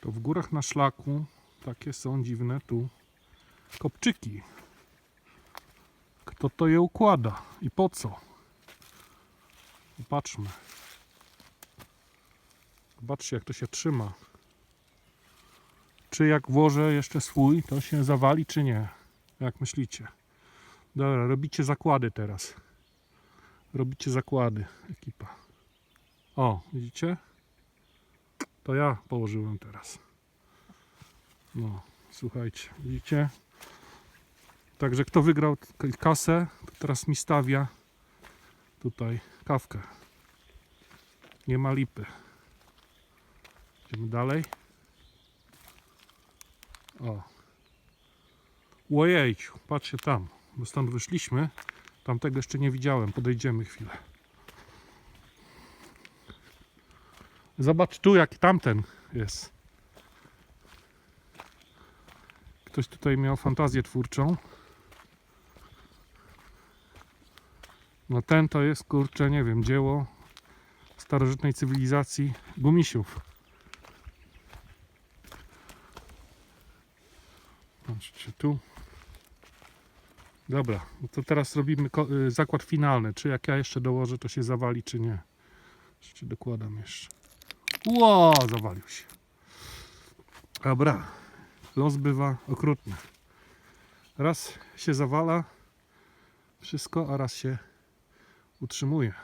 To w górach na szlaku takie są dziwne tu kopczyki. Kto to je układa i po co? Popatrzmy. Zobaczcie jak to się trzyma. Czy jak włożę jeszcze swój, to się zawali, czy nie? Jak myślicie? Dobra, robicie zakłady teraz. Robicie zakłady, ekipa. O, widzicie? To ja położyłem teraz. No, słuchajcie, widzicie? Także kto wygrał kasę, to teraz mi stawia tutaj kawkę. Nie ma lipy. Idziemy dalej. O. Ojejciu, patrzcie tam, bo stąd wyszliśmy. Tamtego jeszcze nie widziałem, podejdziemy chwilę. Zobacz tu, jak tamten jest. Ktoś tutaj miał fantazję twórczą. No ten to jest, kurczę, nie wiem, dzieło starożytnej cywilizacji gumisiów. Patrzcie tu. Dobra, no to teraz robimy y, zakład finalny. Czy jak ja jeszcze dołożę, to się zawali, czy nie. Jeszcze dokładam jeszcze. Ło, zawalił się. Dobra, los bywa okrutny. Raz się zawala wszystko, a raz się utrzymuje.